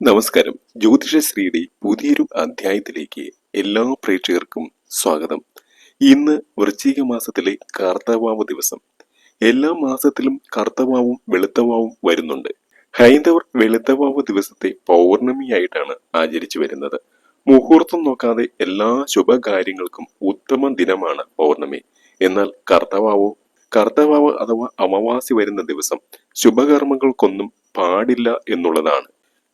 നമസ്കാരം. ജ്യോതിഷശ്രീയുടെ പുതിയൊരു അധ്യായത്തിലേക്ക് എല്ലാ പ്രേക്ഷകർക്കും സ്വാഗതം. ഇന്ന് വൃശ്ചിക മാസത്തിലെ കാർത്തവാവ് ദിവസം. എല്ലാ മാസത്തിലും കർത്തവാവും വെളുത്തവാവും വരുന്നുണ്ട്. ഹൈന്ദവർ വെളുത്തവാവ് ദിവസത്തെ പൗർണമിയായിട്ടാണ് ആചരിച്ചു വരുന്നത്. മുഹൂർത്തം നോക്കാതെ എല്ലാ ശുഭകാര്യങ്ങൾക്കും ഉത്തമ ദിനമാണ് പൗർണമി. എന്നാൽ കർത്തവാവോ കർത്തവാവ് അഥവാ അമാവാസി വരുന്ന ദിവസം ശുഭകർമ്മങ്ങൾക്കൊന്നും പാടില്ല എന്നുള്ളതാണ്.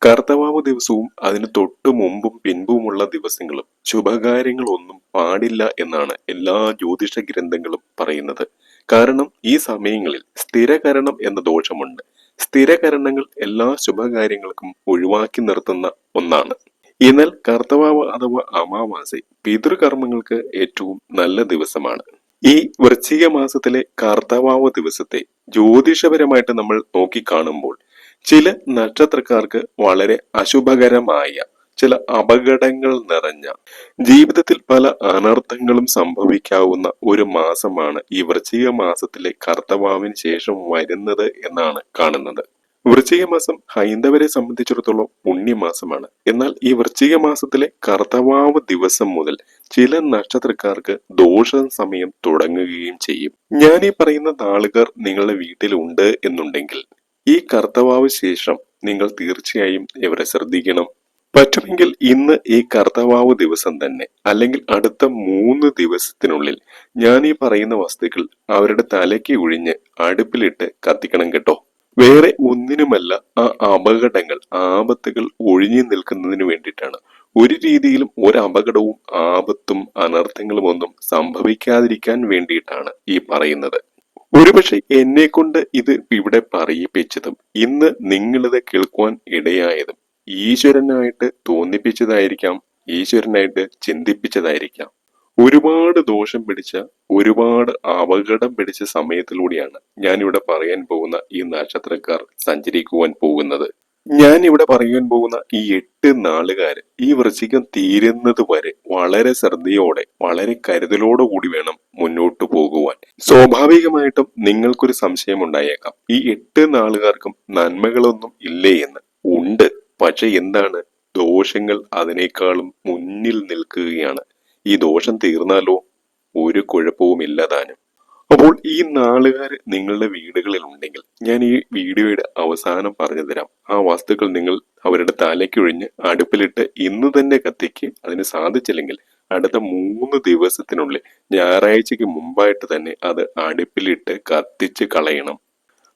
കർത്തവാവ് ദിവസവും അതിന് തൊട്ടു മുമ്പും പിൻപുമുള്ള ദിവസങ്ങളും ശുഭകാര്യങ്ങളൊന്നും പാടില്ല എന്നാണ് എല്ലാ ജ്യോതിഷ ഗ്രന്ഥങ്ങളും പറയുന്നത്. കാരണം ഈ സമയങ്ങളിൽ സ്ഥിരകരണം എന്ന ദോഷമുണ്ട്. സ്ഥിരകരണങ്ങൾ എല്ലാ ശുഭകാര്യങ്ങൾക്കും ഒഴിവാക്കി നിർത്തുന്ന ഒന്നാണ്. എന്നാൽ കർത്തവാവ് അഥവാ അമാവാസി പിതൃകർമ്മങ്ങൾക്ക് ഏറ്റവും നല്ല ദിവസമാണ്. ഈ വൃശ്ചിക മാസത്തിലെ കർത്തവാവ് ദിവസത്തെ ജ്യോതിഷപരമായിട്ട് നമ്മൾ നോക്കിക്കാണുമ്പോൾ ചില നക്ഷത്രക്കാർക്ക് വളരെ അശുഭകരമായ ചില അപകടങ്ങൾ നിറഞ്ഞ ജീവിതത്തിൽ പല അനർത്ഥങ്ങളും സംഭവിക്കാവുന്ന ഒരു മാസമാണ് ഈ വൃശ്ചിക മാസത്തിലെ കർത്തവാവിന് ശേഷം വരുന്നത് എന്നാണ് കാണുന്നത്. വൃശ്ചിക മാസം ഹൈന്ദവരെ സംബന്ധിച്ചിടത്തോളം പുണ്യമാസമാണ്. എന്നാൽ ഈ വൃശ്ചിക മാസത്തിലെ കർത്തവാവ് ദിവസം മുതൽ ചില നക്ഷത്രക്കാർക്ക് ദോഷ സമയം തുടങ്ങുകയും ചെയ്യും. ഞാൻ ഈ പറയുന്ന നാളുകാർ നിങ്ങളുടെ വീട്ടിലുണ്ട് എന്നുണ്ടെങ്കിൽ ഈ കർത്തവാവ് ശേഷം നിങ്ങൾ തീർച്ചയായും ഇവരെ ശ്രദ്ധിക്കണം. പറ്റുമെങ്കിൽ ഇന്ന് ഈ കർത്തവാവ് ദിവസം തന്നെ അല്ലെങ്കിൽ അടുത്ത മൂന്ന് ദിവസത്തിനുള്ളിൽ ഞാൻ ഈ പറയുന്ന വസ്തുക്കൾ അവരുടെ തലയ്ക്ക് ഒഴിഞ്ഞ് അടുപ്പിലിട്ട് കത്തിക്കണം കേട്ടോ. വേറെ ഒന്നിനുമല്ല ആ അപകടങ്ങൾ ആപത്തുകൾ ഒഴിഞ്ഞു നിൽക്കുന്നതിന് വേണ്ടിയിട്ടാണ്. ഒരു രീതിയിലും ഒരു അപകടവും ആപത്തും അനർത്ഥങ്ങളും ഒന്നും സംഭവിക്കാതിരിക്കാൻ വേണ്ടിയിട്ടാണ് ഈ പറയുന്നത്. ഒരുപക്ഷെ എന്നെ കൊണ്ട് ഇത് ഇവിടെ പറയിപ്പിച്ചതും ഇന്ന് നിങ്ങളിത് കേൾക്കുവാൻ ഇടയായതും ഈശ്വരനായിട്ട് തോന്നിപ്പിച്ചതായിരിക്കാം ഈശ്വരനായിട്ട് ചിന്തിപ്പിച്ചതായിരിക്കാം. ഒരുപാട് ദോഷം പിടിച്ച ഒരുപാട് അപകടം പിടിച്ച സമയത്തിലൂടെയാണ് ഇവിടെ പറയാൻ പോകുന്ന ഈ നക്ഷത്രക്കാർ സഞ്ചരിക്കുവാൻ പോകുന്നത്. ഞാൻ ഇവിടെ പറയുവാൻ പോകുന്ന ഈ എട്ട് നാളുകാര് ഈ വൃശ്ചികം തീരുന്നത് വരെ വളരെ ശ്രദ്ധയോടെ വളരെ കരുതലോടു കൂടി വേണം മുന്നോട്ട് പോകുവാൻ. സ്വാഭാവികമായിട്ടും നിങ്ങൾക്കൊരു സംശയം ഉണ്ടായേക്കാം. ഈ എട്ട് നാളുകാർക്കും നന്മകളൊന്നും ഇല്ലേ എന്ന്. ഉണ്ട്. പക്ഷെ എന്താണ്? ദോഷങ്ങൾ അതിനേക്കാളും മുന്നിൽ നിൽക്കുകയാണ്. ഈ ദോഷം തീർന്നാലോ? ഒരു കുഴപ്പവും ഇല്ലതാനും അപ്പോൾ ഈ നാളുകാർ നിങ്ങളുടെ വീടുകളിൽ ഉണ്ടെങ്കിൽ ഞാൻ ഈ വീഡിയോയുടെ അവസാനം പറഞ്ഞു തരാം ആ വസ്തുക്കൾ നിങ്ങൾ അവരുടെ തലയ്ക്കൊഴിഞ്ഞ് അടുപ്പിലിട്ട് ഇന്ന് തന്നെ കത്തിക്ക് അതിന് സാധിച്ചില്ലെങ്കിൽ അടുത്ത മൂന്ന് ദിവസത്തിനുള്ളിൽ ഞായറാഴ്ചക്ക് മുമ്പായിട്ട് തന്നെ അത് അടുപ്പിലിട്ട് കത്തിച്ച് കളയണം.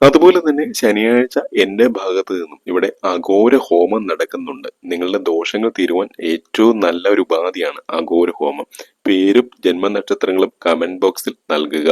അതുപോലെ തന്നെ ശനിയാഴ്ച എന്റെ ഭാഗത്ത് നിന്നും ഇവിടെ അഘോര ഹോമം നടക്കുന്നുണ്ട്. നിങ്ങളുടെ ദോഷങ്ങൾ തീരുവാൻ ഏറ്റവും നല്ല ഒരു ഉപാധിയാണ് അഘോര ഹോമം. പേരും ജന്മനക്ഷത്രങ്ങളും കമന്റ് ബോക്സിൽ നൽകുക.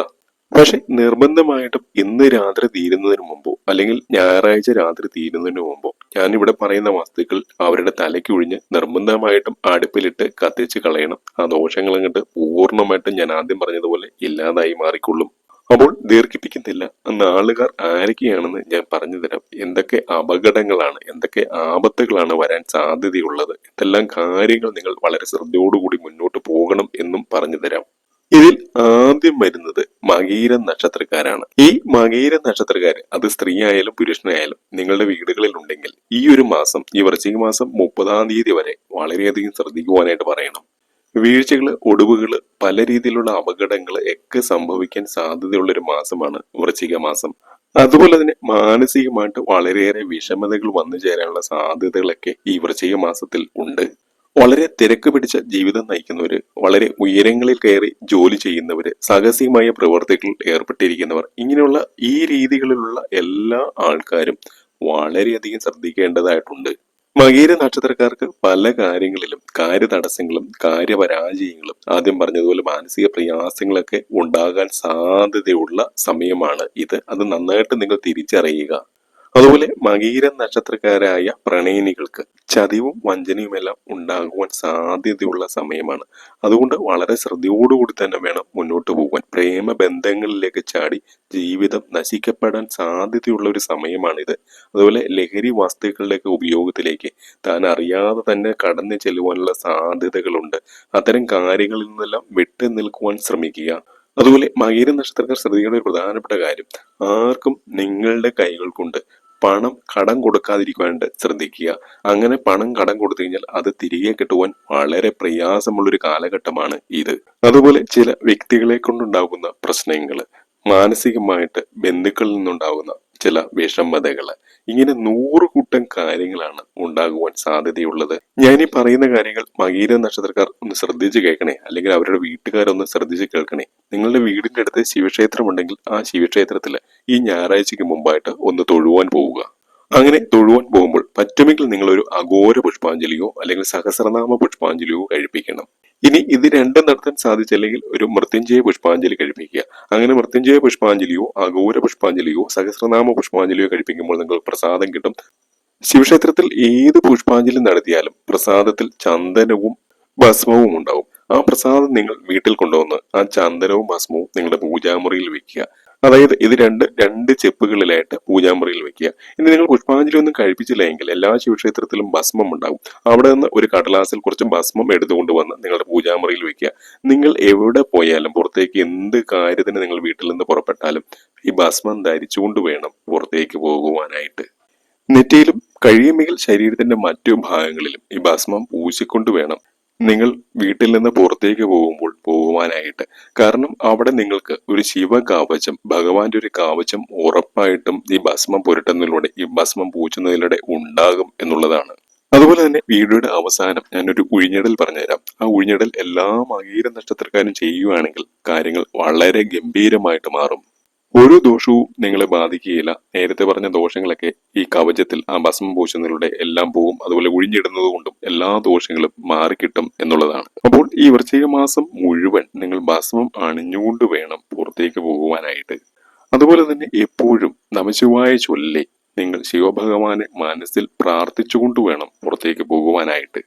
പക്ഷെ നിർബന്ധമായിട്ടും ഇന്ന് രാത്രി തീരുന്നതിന് മുമ്പോ അല്ലെങ്കിൽ ഞായറാഴ്ച രാത്രി തീരുന്നതിന് മുമ്പോ ഞാൻ ഇവിടെ പറയുന്ന വസ്തുക്കൾ അവരുടെ തലയ്ക്ക് ഒഴിഞ്ഞ് നിർബന്ധമായിട്ടും അടുപ്പിലിട്ട് കത്തിച്ച് കളയണം. ആ ദോഷങ്ങൾ അങ്ങോട്ട് പൂർണമായിട്ടും ഞാൻ ആദ്യം പറഞ്ഞതുപോലെ ഇല്ലാതായി മാറിക്കൊള്ളും. അപ്പോൾ ദീർഘിപ്പിക്കുന്നില്ല നാളുകാർ ആരൊക്കെയാണെന്ന് ഞാൻ പറഞ്ഞു തരാം. എന്തൊക്കെ അപകടങ്ങളാണ് എന്തൊക്കെ ആപത്തുകളാണ് വരാൻ സാധ്യതയുള്ളത് ഇതെല്ലാം കാര്യങ്ങൾ നിങ്ങൾ വളരെ ശ്രദ്ധയോടുകൂടി മുന്നോട്ട് പോകണം എന്നും പറഞ്ഞു തരാം. ഇതിൽ ആദ്യം വരുന്നത് മകീര നക്ഷത്രക്കാരാണ്. ഈ മകീര നക്ഷത്രക്കാർ അത് സ്ത്രീ ആയാലും പുരുഷനായാലും നിങ്ങളുടെ വീടുകളിൽ ഉണ്ടെങ്കിൽ ഈ ഒരു മാസം ഈ വൃശ്ചിക മാസം മുപ്പതാം തീയതി വരെ വളരെയധികം ശ്രദ്ധിക്കുവാനായിട്ട് പറയണം. വീഴ്ചകൾ ഒടിവുകൾ പല രീതിയിലുള്ള അപകടങ്ങൾ ഒക്കെ സംഭവിക്കാൻ സാധ്യതയുള്ള ഒരു മാസമാണ് വൃശ്ചിക മാസം. അതുപോലെ തന്നെ മാനസികമായിട്ട് വളരെയേറെ വിഷമതകൾ വന്നു ചേരാനുള്ള സാധ്യതകളൊക്കെ ഈ വൃശ്ചിക മാസത്തിൽ ഉണ്ട്. വളരെ തിരക്ക് പിടിച്ച ജീവിതം നയിക്കുന്നവര് വളരെ ഉയരങ്ങളിൽ കയറി ജോലി ചെയ്യുന്നവര് സാഹസികമായ പ്രവർത്തികളിൽ ഏർപ്പെട്ടിരിക്കുന്നവർ ഇങ്ങനെയുള്ള ഈ രീതികളിലുള്ള എല്ലാ ആൾക്കാരും വളരെയധികം ശ്രദ്ധിക്കേണ്ടതായിട്ടുണ്ട്. മകീര നക്ഷത്രക്കാർക്ക് പല കാര്യങ്ങളിലും കാര്യതടസ്സങ്ങളും കാര്യപരാജയങ്ങളും ആദ്യം പറഞ്ഞതുപോലെ മാനസിക പ്രയാസങ്ങളൊക്കെ ഉണ്ടാകാൻ സാധ്യതയുള്ള സമയമാണ് ഇത്. അത് നന്നായിട്ട് നിങ്ങൾ തിരിച്ചറിയുക. അതുപോലെ മകീര നക്ഷത്രക്കാരായ പ്രണയിനികൾക്ക് ചതിവും വഞ്ചനയുമെല്ലാം ഉണ്ടാകുവാൻ സാധ്യതയുള്ള സമയമാണ്. അതുകൊണ്ട് വളരെ ശ്രദ്ധയോടുകൂടി തന്നെ വേണം മുന്നോട്ട് പോകുവാൻ പ്രേമ ബന്ധങ്ങളിലേക്ക് ചാടി ജീവിതം നശിക്കപ്പെടാൻ സാധ്യതയുള്ള ഒരു സമയമാണിത്. അതുപോലെ ലഹരി വസ്തുക്കളുടെയൊക്കെ ഉപയോഗത്തിലേക്ക് താൻ അറിയാതെ തന്നെ കടന്നു ചെല്ലുവാനുള്ള സാധ്യതകളുണ്ട്. അത്തരം കാര്യങ്ങളിൽ നിന്നെല്ലാം വിട്ടു നിൽക്കുവാൻ ശ്രമിക്കുക. അതുപോലെ മകീര നക്ഷത്രക്കാർ ശ്രദ്ധിക്കേണ്ട ഒരു പ്രധാനപ്പെട്ട കാര്യം ആർക്കും നിങ്ങളുടെ കൈകൾ കൊണ്ട് പണം കടം കൊടുക്കാതിരിക്കുവാനായിട്ട് ശ്രദ്ധിക്കുക. അങ്ങനെ പണം കടം കൊടുത്തു കഴിഞ്ഞാൽ അത് തിരികെ കിട്ടുവാൻ വളരെ പ്രയാസമുള്ളൊരു കാലഘട്ടമാണ് ഇത്. അതുപോലെ ചില വ്യക്തികളെ കൊണ്ടുണ്ടാകുന്ന പ്രശ്നങ്ങൾ മാനസികമായിട്ട് ബന്ധുക്കളിൽ നിന്നുണ്ടാകുന്ന ചില വിഷമതകൾ ഇങ്ങനെ നൂറ് കൂട്ടം കാര്യങ്ങളാണ് ഉണ്ടാകുവാൻ സാധ്യതയുള്ളത്. ഞാൻ ഈ പറയുന്ന കാര്യങ്ങൾ മകീര നക്ഷത്രക്കാർ ഒന്ന് ശ്രദ്ധിച്ച് കേൾക്കണേ അല്ലെങ്കിൽ അവരുടെ വീട്ടുകാരൊന്ന് ശ്രദ്ധിച്ച് കേൾക്കണേ. നിങ്ങളുടെ വീടിന്റെ അടുത്ത് ശിവക്ഷേത്രം ഉണ്ടെങ്കിൽ ആ ശിവക്ഷേത്രത്തിൽ ഈ ഞായറാഴ്ചയ്ക്ക് മുമ്പായിട്ട് ഒന്ന് തൊഴുവാൻ പോവുക. അങ്ങനെ തൊഴുവാൻ പോകുമ്പോൾ പറ്റുമെങ്കിൽ നിങ്ങളൊരു അഘോര പുഷ്പാഞ്ജലിയോ അല്ലെങ്കിൽ സഹസ്രനാമ പുഷ്പാഞ്ജലിയോ കഴിപ്പിക്കണം. ഇനി ഇത് രണ്ടും നടത്താൻ സാധിച്ചില്ലെങ്കിൽ ഒരു മൃത്യുഞ്ജയ പുഷ്പാഞ്ജലി കഴിപ്പിക്കുക. അങ്ങനെ മൃത്യുഞ്ജയ പുഷ്പാഞ്ജലിയോ അഘോര പുഷ്പാഞ്ജലിയോ സഹസ്രനാമ പുഷ്പാഞ്ജലിയോ കഴിപ്പിക്കുമ്പോൾ നിങ്ങൾക്ക് പ്രസാദം കിട്ടും. ശിവക്ഷേത്രത്തിൽ ഏത് പുഷ്പാഞ്ജലി നടത്തിയാലും പ്രസാദത്തിൽ ചന്ദനവും ഭസ്മവും ഉണ്ടാവും. ആ പ്രസാദം നിങ്ങൾ വീട്ടിൽ കൊണ്ടുവന്ന് ആ ചന്ദനവും ഭസ്മവും നിങ്ങളുടെ പൂജാമുറിയിൽ വെക്കുക. അതായത് ഇത് രണ്ട് രണ്ട് ചെപ്പുകളിലായിട്ട് പൂജാമുറിയിൽ വെക്കുക. ഇനി നിങ്ങൾ പുഷ്പാഞ്ജലി ഒന്നും കഴിപ്പിച്ചില്ല എങ്കിൽ എല്ലാ ശിവക്ഷേത്രത്തിലും ഭസ്മം ഉണ്ടാകും അവിടെ നിന്ന് ഒരു കടലാസിൽ കുറച്ച് ഭസ്മം എടുത്തുകൊണ്ട് വന്ന് നിങ്ങളുടെ പൂജാമുറിയിൽ വെക്കുക. നിങ്ങൾ എവിടെ പോയാലും പുറത്തേക്ക് എന്ത് കാര്യത്തിന് നിങ്ങൾ വീട്ടിൽ നിന്ന് പുറപ്പെട്ടാലും ഈ ഭസ്മം ധരിച്ചുകൊണ്ട് വേണം പുറത്തേക്ക് പോകുവാനായിട്ട്. നെറ്റിയിലും കഴിയുമെങ്കിൽ ശരീരത്തിന്റെ മറ്റു ഭാഗങ്ങളിലും ഈ ഭസ്മം പൂശിക്കൊണ്ട് വേണം നിങ്ങൾ വീട്ടിൽ നിന്ന് പുറത്തേക്ക് പോകുമ്പോൾ പോകുവാനായിട്ട്. കാരണം അവിടെ നിങ്ങൾക്ക് ഒരു ശിവ കാവചം ഭഗവാന്റെ ഒരു കാവചം ഉറപ്പായിട്ടും ഈ ഭസ്മം പുരട്ടുന്നതിലൂടെ ഈ ഭസ്മം പൂച്ചുന്നതിലൂടെ ഉണ്ടാകും എന്നുള്ളതാണ്. അതുപോലെ തന്നെ വീഡിയോയുടെ അവസാനം ഞാനൊരു ഉഴിഞ്ഞിടൽ പറഞ്ഞുതരാം. ആ ഉഴിഞ്ഞിടൽ എല്ലാ മകീര നക്ഷത്രക്കാരും ചെയ്യുകയാണെങ്കിൽ കാര്യങ്ങൾ വളരെ ഗംഭീരമായിട്ട് മാറും. ഒരു ദോഷവും നിങ്ങളെ ബാധിക്കുകയില്ല. നേരത്തെ പറഞ്ഞ ദോഷങ്ങളൊക്കെ ഈ കവചത്തിൽ ആ ഭസ്മം പൂശുന്നതിലൂടെ എല്ലാം പോവും. അതുപോലെ ഒഴിഞ്ഞിടുന്നത് കൊണ്ടും എല്ലാ ദോഷങ്ങളും മാറിക്കിട്ടും എന്നുള്ളതാണ്. അപ്പോൾ ഈ വൃശ്ചിക മാസം മുഴുവൻ നിങ്ങൾ ഭസ്മം അണിഞ്ഞുകൊണ്ട് വേണം പുറത്തേക്ക് പോകുവാനായിട്ട്. അതുപോലെ തന്നെ എപ്പോഴും നമശിവായ ചൊല്ലി നിങ്ങൾ ശിവഭഗവാനെ മനസ്സിൽ പ്രാർത്ഥിച്ചുകൊണ്ട് വേണം പുറത്തേക്ക് പോകുവാനായിട്ട്.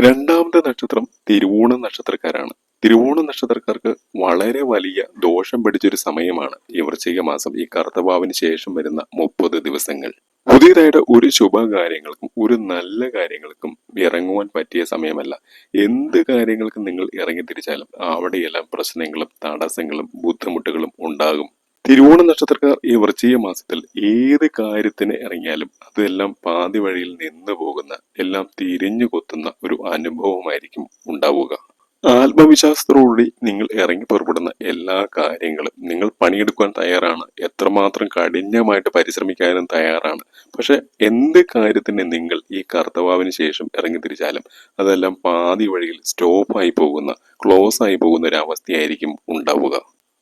രണ്ടാമത്തെ നക്ഷത്രം തിരുവോണ നക്ഷത്രക്കാരാണ്. തിരുവോണ നക്ഷത്രക്കാർക്ക് വളരെ വലിയ ദോഷം പിടിച്ചൊരു സമയമാണ് ഈ വൃശ്ചിക മാസം. ഈ കറുത്തവാവിന് ശേഷം വരുന്ന മുപ്പത് ദിവസങ്ങൾ. പുതിയതായിട്ട് ഒരു ശുഭകാര്യങ്ങൾക്കും ഒരു നല്ല കാര്യങ്ങൾക്കും ഇറങ്ങുവാൻ പറ്റിയ സമയമല്ല. എന്ത് കാര്യങ്ങൾക്കും നിങ്ങൾ ഇറങ്ങി തിരിച്ചാലും അവിടെയെല്ലാം പ്രശ്നങ്ങളും തടസ്സങ്ങളും ബുദ്ധിമുട്ടുകളും ഉണ്ടാകും. തിരുവോണ നക്ഷത്രക്കാർ ഈ വൃശ്ചിക മാസത്തിൽ ഏത് കാര്യത്തിന് ഇറങ്ങിയാലും അതെല്ലാം പാതി വഴിയിൽ നിന്ന് പോകുന്ന എല്ലാം തിരിഞ്ഞു കൊത്തുന്ന ഒരു അനുഭവമായിരിക്കും ഉണ്ടാവുക. ആത്മവിശ്വാസത്തോടുകൂടി നിങ്ങൾ ഇറങ്ങി പുറപ്പെടുന്ന എല്ലാ കാര്യങ്ങളും നിങ്ങൾ പണിയെടുക്കാൻ തയ്യാറാണ്. എത്രമാത്രം കഠിനമായിട്ട് പരിശ്രമിക്കാനും തയ്യാറാണ്. പക്ഷെ എന്ത് കാര്യത്തിന് നിങ്ങൾ ഈ കർത്തവാവിന് ശേഷം ഇറങ്ങി തിരിച്ചാലും അതെല്ലാം പാതി വഴിയിൽ സ്റ്റോപ്പായി പോകുന്ന ക്ലോസ് ആയി പോകുന്ന ഒരു അവസ്ഥയായിരിക്കും ഉണ്ടാവുക.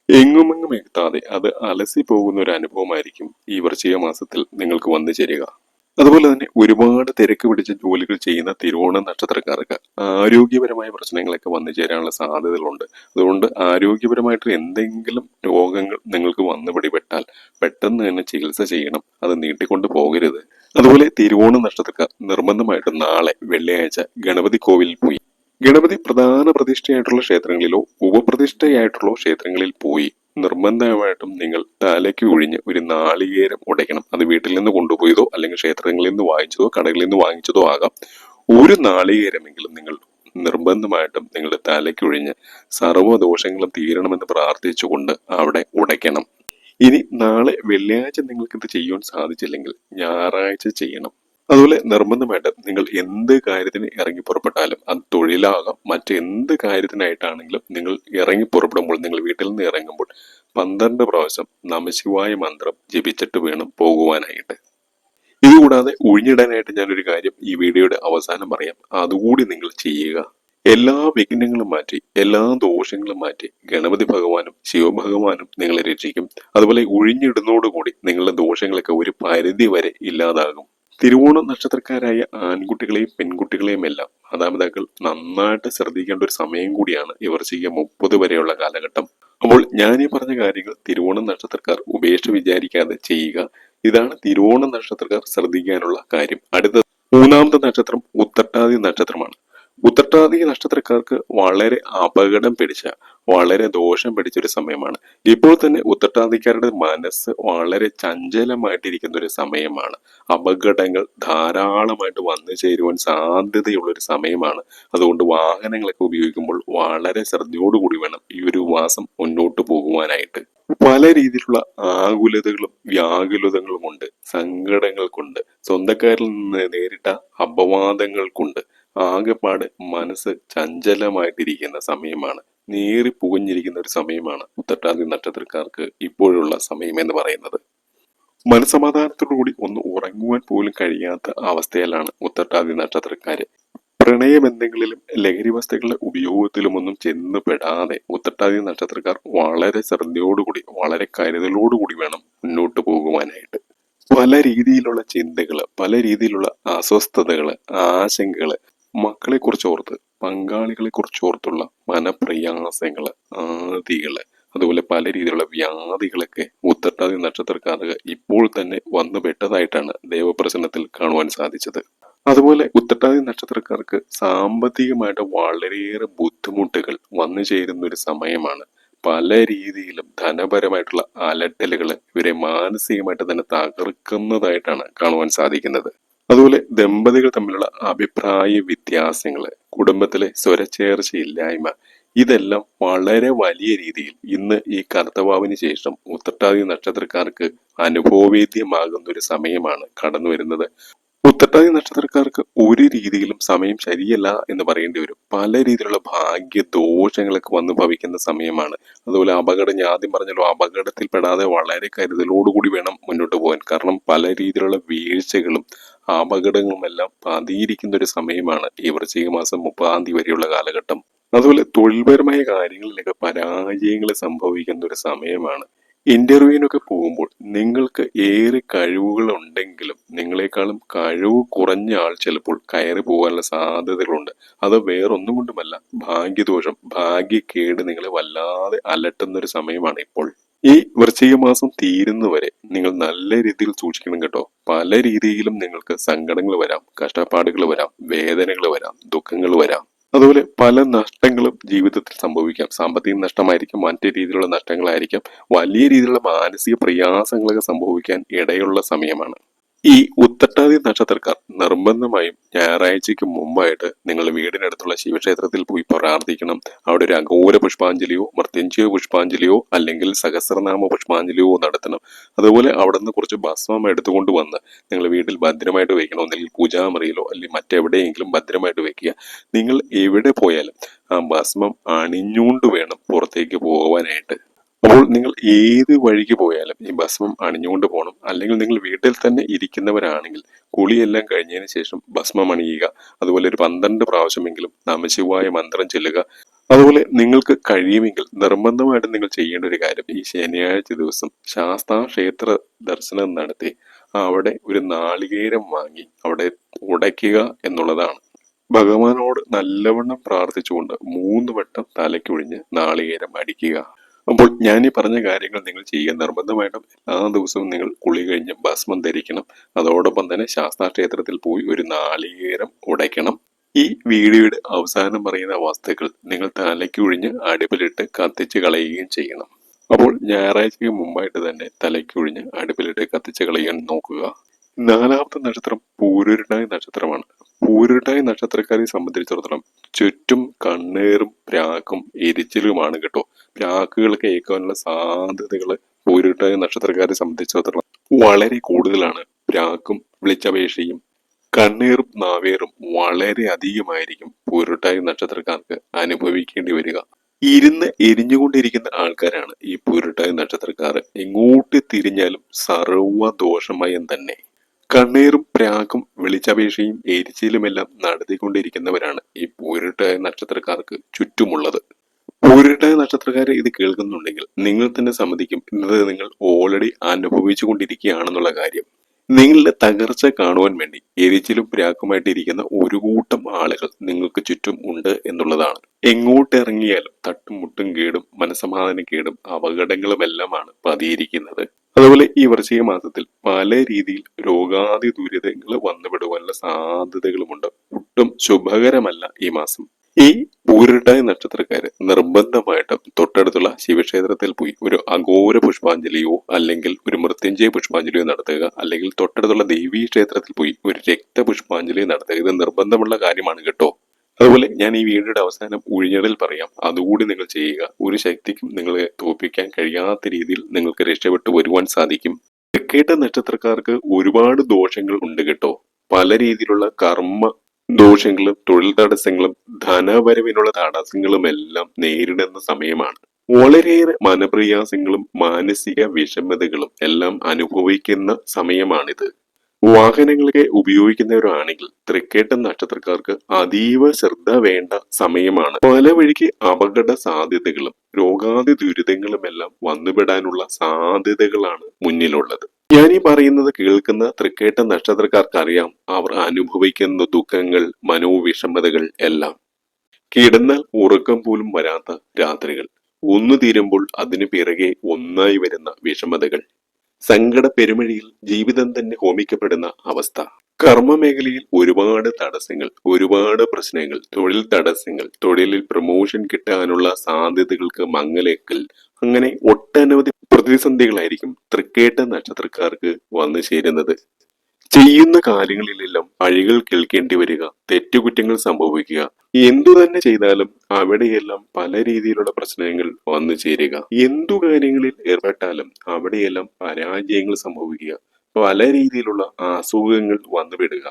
എങ്ങുമെങ്ങും എത്താതെ അത് അലസി പോകുന്ന ഒരു അനുഭവമായിരിക്കും ഈ വൃശ്ചിക മാസത്തിൽ നിങ്ങൾക്ക് വന്നു ചേരുക അതുപോലെ തന്നെ ഒരുപാട് തിരക്ക് പിടിച്ച ജോലികൾ ചെയ്യുന്ന തിരുവോണ നക്ഷത്രക്കാർക്ക് ആരോഗ്യപരമായ പ്രശ്നങ്ങളൊക്കെ വന്നു ചേരാനുള്ള സാധ്യതകളുണ്ട്. അതുകൊണ്ട് ആരോഗ്യപരമായിട്ട് എന്തെങ്കിലും രോഗങ്ങൾ നിങ്ങൾക്ക് വന്നു പിടിപെട്ടാൽ പെട്ടെന്ന് തന്നെ ചികിത്സ ചെയ്യണം. അത് നീട്ടിക്കൊണ്ട് പോകരുത്. അതുപോലെ തിരുവോണ നക്ഷത്രക്കാർ നിർബന്ധമായിട്ടും നാളെ വെള്ളിയാഴ്ച ഗണപതി കോവിലിൽ പോയി. ഗണപതി പ്രധാന പ്രതിഷ്ഠയായിട്ടുള്ള ക്ഷേത്രങ്ങളിലോ ഉപപ്രതിഷ്ഠയായിട്ടുള്ള ക്ഷേത്രങ്ങളിൽ പോയി നിർബന്ധമായിട്ടും നിങ്ങൾ തലയ്ക്ക് ഒഴിഞ്ഞ് ഒരു നാളികേരം ഉടയ്ക്കണം. അത് വീട്ടിൽ നിന്ന് കൊണ്ടുപോയതോ അല്ലെങ്കിൽ ക്ഷേത്രങ്ങളിൽ നിന്ന് വാങ്ങിച്ചതോ കടകളിൽ നിന്ന് വാങ്ങിച്ചതോ ആകാം. ഒരു നാളികേരമെങ്കിലും നിങ്ങൾ നിർബന്ധമായിട്ടും നിങ്ങളുടെ തലയ്ക്ക് ഒഴിഞ്ഞ് സർവദോഷങ്ങളും തീരണമെന്ന് പ്രാർത്ഥിച്ചുകൊണ്ട് അവിടെ ഉടയ്ക്കണം. ഇനി നാളെ വെള്ളിയാഴ്ച നിങ്ങൾക്കിത് ചെയ്യാൻ സാധിച്ചില്ലെങ്കിൽ ഞായറാഴ്ച ചെയ്യണം. അതുപോലെ നിർബന്ധമായിട്ട് നിങ്ങൾ എന്ത് കാര്യത്തിന് ഇറങ്ങി പുറപ്പെട്ടാലും അത് തൊഴിലാകാം. മറ്റെന്ത് കാര്യത്തിനായിട്ടാണെങ്കിലും നിങ്ങൾ ഇറങ്ങി പുറപ്പെടുമ്പോൾ നിങ്ങൾ വീട്ടിൽ നിന്ന് ഇറങ്ങുമ്പോൾ പന്ത്രണ്ട് പ്രാവശ്യം നമശിവായ മന്ത്രം ജപിച്ചിട്ട് വേണം പോകുവാനായിട്ട്. ഇതുകൂടാതെ ഒഴിഞ്ഞിടാനായിട്ട് ഞാനൊരു കാര്യം ഈ വീഡിയോയുടെ അവസാനം പറയാം. അതുകൂടി നിങ്ങൾ ചെയ്യുക. എല്ലാ വിഘ്നങ്ങളും മാറ്റി എല്ലാ ദോഷങ്ങളും മാറ്റി ഗണപതി ഭഗവാനും ശിവഭഗവാനും നിങ്ങളെ രക്ഷിക്കും. അതുപോലെ ഒഴിഞ്ഞിടുന്നതോടുകൂടി നിങ്ങളുടെ ദോഷങ്ങളൊക്കെ ഒരു പരിധി വരെ ഇല്ലാതാകും. തിരുവോണ നക്ഷത്രക്കാരായ ആൺകുട്ടികളെയും പെൺകുട്ടികളെയും എല്ലാം മാതാപിതാക്കൾ നന്നായിട്ട് ശ്രദ്ധിക്കേണ്ട ഒരു സമയം കൂടിയാണ് ഇവർ ചെയ്യുക മുപ്പത് വരെയുള്ള കാലഘട്ടം. അപ്പോൾ ഞാൻ ഈ പറഞ്ഞ കാര്യങ്ങൾ തിരുവോണ നക്ഷത്രക്കാർ ഉപേക്ഷ വിചാരിക്കാതെ ചെയ്യുക. ഇതാണ് തിരുവോണ നക്ഷത്രക്കാർ ശ്രദ്ധിക്കാനുള്ള കാര്യം. അടുത്ത മൂന്നാമത്തെ നക്ഷത്രം ഉത്തട്ടാതി നക്ഷത്രമാണ്. ഉത്രട്ടാതി നക്ഷത്രക്കാർക്ക് വളരെ അപകടം പിടിച്ച വളരെ ദോഷം പിടിച്ച ഒരു സമയമാണ്. ഇപ്പോൾ തന്നെ ഉത്രട്ടാതിക്കാരുടെ മനസ്സ് വളരെ ചഞ്ചലമായിട്ടിരിക്കുന്ന ഒരു സമയമാണ്. അപകടങ്ങൾ ധാരാളമായിട്ട് വന്നു ചേരുവാൻ സാധ്യതയുള്ള ഒരു സമയമാണ്. അതുകൊണ്ട് വാഹനങ്ങളൊക്കെ ഉപയോഗിക്കുമ്പോൾ വളരെ ശ്രദ്ധയോടുകൂടി വേണം ഈ ഒരു മാസം മുന്നോട്ട് പോകുവാനായിട്ട്. പല രീതിയിലുള്ള ആകുലതകളും വ്യാകുലതകളും കൊണ്ട് സങ്കടങ്ങൾ കൊണ്ട് സ്വന്തക്കാരിൽ നിന്ന് നേരിട്ട അപവാദങ്ങൾ കൊണ്ട് ആകെപ്പാട് മനസ്സ് ചഞ്ചലമായിട്ടിരിക്കുന്ന സമയമാണ്. നേറി പുകഞ്ഞിരിക്കുന്ന ഒരു സമയമാണ് ഉത്തട്ടാതി നക്ഷത്രക്കാർക്ക് ഇപ്പോഴുള്ള സമയം എന്ന് പറയുന്നത്. മനസമാധാനത്തോടുകൂടി ഒന്ന് ഉറങ്ങുവാൻ പോലും കഴിയാത്ത അവസ്ഥയിലാണ് ഉത്തട്ടാതി നക്ഷത്രക്കാര്. പ്രണയബന്ധങ്ങളിലും ലഹരി വസ്തുക്കളുടെ ഉപയോഗത്തിലുമൊന്നും ചെന്ന് പെടാതെ ഉത്തട്ടാതി നക്ഷത്രക്കാർ വളരെ ശ്രദ്ധയോടുകൂടി വളരെ കരുതലോടുകൂടി വേണം മുന്നോട്ട് പോകുവാനായിട്ട്. പല രീതിയിലുള്ള ചിന്തകൾ പല രീതിയിലുള്ള അസ്വസ്ഥതകൾ ആശങ്കകൾ മക്കളെ കുറിച്ച് ഓർത്ത് പങ്കാളികളെ കുറിച്ച് ഓർത്തുള്ള മനപ്രയാസങ്ങൾ ആദികൾ അതുപോലെ പല രീതിയിലുള്ള വ്യാധികളൊക്കെ ഉത്തട്ടാതി നക്ഷത്രക്കാർക്ക് ഇപ്പോൾ തന്നെ വന്നു പെട്ടതായിട്ടാണ് ദേവപ്രസന്നത്തിൽ കാണുവാൻ സാധിച്ചത്. അതുപോലെ ഉത്തട്ടാതി നക്ഷത്രക്കാർക്ക് സാമ്പത്തികമായിട്ട് വളരെയേറെ ബുദ്ധിമുട്ടുകൾ വന്നു ചേരുന്ന ഒരു സമയമാണ്. പല രീതിയിലും ധനപരമായിട്ടുള്ള അലട്ടലുകൾ ഇവരെ മാനസികമായിട്ട് തന്നെ തകർക്കുന്നതായിട്ടാണ് കാണുവാൻ സാധിക്കുന്നത്. അതുപോലെ ദമ്പതികൾ തമ്മിലുള്ള അഭിപ്രായ വ്യത്യാസങ്ങൾ കുടുംബത്തിലെ സ്വരച്ചേർച്ചയില്ലായ്മ ഇതെല്ലാം വളരെ വലിയ രീതിയിൽ ഇന്ന് ഈ കർത്തവാവിന് ശേഷം ഉത്തട്ടാതി നക്ഷത്രക്കാർക്ക് അനുഭവവേദ്യമാകുന്ന ഒരു സമയമാണ് കടന്നു വരുന്നത് ഉത്രട്ടാതി നക്ഷത്രക്കാർക്ക് ഒരു രീതിയിലും സമയം ശരിയല്ല എന്ന് പറയേണ്ടി വരും. പല രീതിയിലുള്ള ഭാഗ്യ ദോഷങ്ങളൊക്കെ വന്ന് ഭവിക്കുന്ന സമയമാണ്. അതുപോലെ അപകടം ഞാൻ ആദ്യം പറഞ്ഞല്ലോ അപകടത്തിൽപ്പെടാതെ വളരെ കരുതലോടുകൂടി വേണം മുന്നോട്ട് പോകാൻ. കാരണം പല രീതിയിലുള്ള വീഴ്ചകളും അപകടങ്ങളും എല്ലാം പതിയിരിക്കുന്ന ഒരു സമയമാണ് ഈ വൃശ്ചിക മാസം മുപ്പതാം തീയതി വരെയുള്ള കാലഘട്ടം. അതുപോലെ തൊഴിൽപരമായ കാര്യങ്ങളിലൊക്കെ പരാജയങ്ങൾ സംഭവിക്കുന്ന ഒരു സമയമാണ്. ഇന്റർവ്യൂവിനൊക്കെ പോകുമ്പോൾ നിങ്ങൾക്ക് ഏറെ കഴിവുകൾ ഉണ്ടെങ്കിലും നിങ്ങളെക്കാളും കഴിവ് കുറഞ്ഞ ആൾ ചിലപ്പോൾ കയറി പോകാനുള്ള സാധ്യതകളുണ്ട്. അത് വേറൊന്നും കൊണ്ടുമല്ല. ഭാഗ്യദോഷം ഭാഗ്യക്കേട് നിങ്ങളെ വല്ലാതെ അലട്ടുന്ന ഒരു സമയമാണ് ഇപ്പോൾ. ഈ വൃശ്ചിക മാസം തീരുന്നവരെ നിങ്ങൾ നല്ല രീതിയിൽ സൂക്ഷിക്കണം കേട്ടോ. പല രീതിയിലും നിങ്ങൾക്ക് സങ്കടങ്ങൾ വരാം കഷ്ടപ്പാടുകൾ വരാം വേദനകൾ വരാം ദുഃഖങ്ങൾ വരാം. അതുപോലെ പല നഷ്ടങ്ങളും ജീവിതത്തിൽ സംഭവിക്കാം. സാമ്പത്തിക നഷ്ടമായിരിക്കും മറ്റു രീതിയിലുള്ള നഷ്ടങ്ങളായിരിക്കാം. വലിയ രീതിയിലുള്ള മാനസിക പ്രയാസങ്ങളൊക്കെ സംഭവിക്കാൻ ഇടയുള്ള സമയമാണ്. ഈ ഉത്തട്ടാതി നക്ഷത്രക്കാർ നിർബന്ധമായും ഞായറാഴ്ചയ്ക്ക് മുമ്പായിട്ട് നിങ്ങൾ വീടിനടുത്തുള്ള ശിവക്ഷേത്രത്തിൽ പോയി പ്രാർത്ഥിക്കണം. അവിടെ ഒരു അഘോര പുഷ്പാഞ്ജലിയോ മൃത്യുഞ്ജയ പുഷ്പാഞ്ജലിയോ അല്ലെങ്കിൽ സഹസ്രനാമ പുഷ്പാഞ്ജലിയോ നടത്തണം. അതുപോലെ അവിടെ നിന്ന് കുറച്ച് ഭസ്മം എടുത്തുകൊണ്ട് വന്ന് നിങ്ങൾ വീട്ടിൽ ഭദ്രമായിട്ട് വെക്കണം അല്ലെങ്കിൽ പൂജാമറിയിലോ അല്ലെങ്കിൽ മറ്റെവിടെയെങ്കിലും ഭദ്രമായിട്ട് വെക്കുക. നിങ്ങൾ എവിടെ പോയാലും ആ ഭസ്മം അണിഞ്ഞുകൊണ്ട് വേണം പുറത്തേക്ക് പോകാനായിട്ട്. അപ്പോൾ നിങ്ങൾ ഏത് വഴിക്ക് പോയാലും ഈ ഭസ്മം അണിഞ്ഞുകൊണ്ട് പോകണം അല്ലെങ്കിൽ നിങ്ങൾ വീട്ടിൽ തന്നെ ഇരിക്കുന്നവരാണെങ്കിൽ കുളിയെല്ലാം കഴിഞ്ഞതിന് ശേഷം ഭസ്മം അണിയുക. അതുപോലെ ഒരു പന്ത്രണ്ട് പ്രാവശ്യമെങ്കിലും നമശിവായ മന്ത്രം ചെല്ലുക. അതുപോലെ നിങ്ങൾക്ക് കഴിയുമെങ്കിൽ നിർബന്ധമായിട്ട് നിങ്ങൾ ചെയ്യേണ്ട ഒരു കാര്യം ഈ ശനിയാഴ്ച ദിവസം ശാസ്താ ക്ഷേത്ര ദർശനം നടത്തി അവിടെ ഒരു നാളികേരം വാങ്ങി അവിടെ ഉടയ്ക്കുക എന്നുള്ളതാണ്. ഭഗവാനോട് നല്ലവണ്ണം പ്രാർത്ഥിച്ചുകൊണ്ട് മൂന്ന് വട്ടം തലയ്ക്കൊഴിഞ്ഞ് നാളികേരം അടിക്കുക. അപ്പോൾ ഞാൻ ഈ പറഞ്ഞ കാര്യങ്ങൾ നിങ്ങൾ ചെയ്യുക നിർബന്ധമായിട്ടും എല്ലാ ദിവസവും നിങ്ങൾ കുളി കഴിഞ്ഞ് ഭസ്മം ധരിക്കണം. അതോടൊപ്പം തന്നെ ശാസ്താ ക്ഷേത്രത്തിൽ പോയി ഒരു നാളികേരം ഉടയ്ക്കണം. ഈ വീഡിയോയുടെ അവസാനം പറയുന്ന വസ്തുക്കൾ നിങ്ങൾ തലയ്ക്ക് ഒഴിഞ്ഞ് അടുപ്പിലിട്ട് കത്തിച്ച് കളയുകയും ചെയ്യണം. അപ്പോൾ ഞായറാഴ്ചയ്ക്ക് മുമ്പായിട്ട് തന്നെ തലയ്ക്ക് ഒഴിഞ്ഞ് അടുപ്പിലിട്ട് കത്തിച്ച് കളയാൻ നോക്കുക. നാലാമത്തെ നക്ഷത്രം പൂരുരുട്ടായ നക്ഷത്രമാണ്. പൂരുരുട്ടായ നക്ഷത്രക്കാരെ സംബന്ധിച്ചിടത്തോളം ചുറ്റും കണ്ണേറും പ്രാക്കും എരിച്ചിലുമാണ് കേട്ടോ. പ്രാക്കുകളൊക്കെ ഏൽക്കാനുള്ള സാധ്യതകൾ പൂരുരുട്ടായ നക്ഷത്രക്കാരെ സംബന്ധിച്ചിടത്തോളം വളരെ കൂടുതലാണ്. പ്രാക്കും വിളിച്ചപേക്ഷയും കണ്ണീറും നാവേറും വളരെ അധികമായിരിക്കും പൂരുട്ടായ നക്ഷത്രക്കാർക്ക് അനുഭവിക്കേണ്ടി വരിക. ഇരുന്ന് എരിഞ്ഞുകൊണ്ടിരിക്കുന്ന ആൾക്കാരാണ് ഈ പൂരുട്ടായ നക്ഷത്രക്കാർ. എങ്ങോട്ട് തിരിഞ്ഞാലും സർവ ദോഷമയം തന്നെ. കണ്ണീറും പ്രാക്കും വെളിച്ചപേക്ഷയും എരിച്ചിലുമെല്ലാം നടത്തിക്കൊണ്ടിരിക്കുന്നവരാണ് ഈ പൂരിട്ടായ നക്ഷത്രക്കാർക്ക് ചുറ്റുമുള്ളത്. പൂരിട്ടായ നക്ഷത്രക്കാരെ ഇത് കേൾക്കുന്നുണ്ടെങ്കിൽ നിങ്ങൾ തന്നെ സമ്മതിക്കും. ഇന്നത് നിങ്ങൾ ഓൾറെഡി അനുഭവിച്ചു കൊണ്ടിരിക്കുകയാണെന്നുള്ള കാര്യം. നിങ്ങളുടെ തകർച്ച കാണുവാൻ വേണ്ടി എരിച്ചിലും പ്രാക്കുമായിട്ട് ഇരിക്കുന്ന ഒരു കൂട്ടം ആളുകൾ നിങ്ങൾക്ക് ചുറ്റും ഉണ്ട് എന്നുള്ളതാണ്. എങ്ങോട്ട് ഇറങ്ങിയാലും തട്ടും മുട്ടും കേടും മനസമാധാന കേടും അപകടങ്ങളുമെല്ലാമാണ് പതിയിരിക്കുന്നത്. അതുപോലെ ഈ വൃശ്ചിക മാസത്തിൽ പല രീതിയിൽ രോഗാതി ദുരിതങ്ങൾ വന്നുപെടുവാനുള്ള സാധ്യതകളുമുണ്ട്. ഒട്ടും ശുഭകരമല്ല ഈ മാസം. ഈ പൂരിട്ടായ നക്ഷത്രക്കാര് നിർബന്ധമായിട്ടും തൊട്ടടുത്തുള്ള ശിവക്ഷേത്രത്തിൽ പോയി ഒരു അഘോര പുഷ്പാഞ്ജലിയോ അല്ലെങ്കിൽ ഒരു മൃത്യുഞ്ജയ പുഷ്പാഞ്ജലിയോ നടത്തുക അല്ലെങ്കിൽ തൊട്ടടുത്തുള്ള ദേവീ ക്ഷേത്രത്തിൽ പോയി ഒരു രക്ത പുഷ്പാഞ്ജലി നടത്തുക ഇത് നിർബന്ധമുള്ള കാര്യമാണ് കേട്ടോ. അതുപോലെ ഞാൻ ഈ വീഡിയോയുടെ അവസാനം ഉഴിഞ്ഞടൽ പറയാം. അതുകൂടി നിങ്ങൾ ചെയ്യുക. ഒരു ശക്തിക്കും നിങ്ങളെ തോൽപ്പിക്കാൻ കഴിയാത്ത രീതിയിൽ നിങ്ങൾക്ക് രക്ഷപ്പെട്ടു വരുവാൻ സാധിക്കും. തെക്കേട്ട നക്ഷത്രക്കാർക്ക് ഒരുപാട് ദോഷങ്ങൾ ഉണ്ട് കേട്ടോ. പല രീതിയിലുള്ള കർമ്മ ദോഷങ്ങളും തൊഴിൽ തടസ്സങ്ങളും ധനവരവിനുള്ള തടസ്സങ്ങളും എല്ലാം നേരിടുന്ന സമയമാണ്. വളരെയേറെ മനപ്രയാസങ്ങളും മാനസിക വിഷമതകളും എല്ലാം അനുഭവിക്കുന്ന സമയമാണിത്. വാഹനങ്ങളൊക്കെ ഉപയോഗിക്കുന്നവരാണെങ്കിൽ തൃക്കേട്ട നക്ഷത്രക്കാർക്ക് അതീവ ശ്രദ്ധ വേണ്ട സമയമാണ്. പല വഴിക്ക് അപകട സാധ്യതകളും രോഗാതി ദുരിതങ്ങളുമെല്ലാം വന്നുപെടാനുള്ള സാധ്യതകളാണ് മുന്നിലുള്ളത്. ഈ പറയുന്നത് കേൾക്കുന്ന തൃക്കേട്ട നക്ഷത്രക്കാർക്കറിയാം അവർ അനുഭവിക്കുന്ന ദുഃഖങ്ങൾ മനോവിഷമതകൾ എല്ലാം. കിടന്നാൽ ഉറക്കം പോലും വരാത്ത രാത്രികൾ. ഒന്നു തീരുമ്പോൾ അതിനു പിറകെ ഒന്നായി വരുന്ന വിഷമതകൾ. സങ്കട പെരുമഴിയിൽ ജീവിതം തന്നെ ഹോമിക്കപ്പെടുന്ന അവസ്ഥ. കർമ്മ മേഖലയിൽ ഒരുപാട് തടസ്സങ്ങൾ ഒരുപാട് പ്രശ്നങ്ങൾ തൊഴിൽ തടസ്സങ്ങൾ തൊഴിലിൽ പ്രൊമോഷൻ കിട്ടാനുള്ള സാധ്യതകൾക്ക് മങ്ങലേക്കൽ. അങ്ങനെ ഒട്ടനവധി പ്രതിസന്ധികളായിരിക്കും തൃക്കേട്ട നക്ഷത്രക്കാർക്ക് വന്നു ചേരുന്നത്. ചെയ്യുന്ന കാര്യങ്ങളിലെല്ലാം അഴികൾ കേൾക്കേണ്ടി വരിക തെറ്റുകുറ്റങ്ങൾ സംഭവിക്കുക എന്തു തന്നെ ചെയ്താലും അവിടെയെല്ലാം പല രീതിയിലുള്ള പ്രശ്നങ്ങൾ വന്നു ചേരുക. എന്തു കാര്യങ്ങളിൽ ഏർപ്പെട്ടാലും അവിടെയെല്ലാം പരാജയങ്ങൾ സംഭവിക്കുക. പല രീതിയിലുള്ള അസുഖങ്ങൾ വന്നുവിടുക.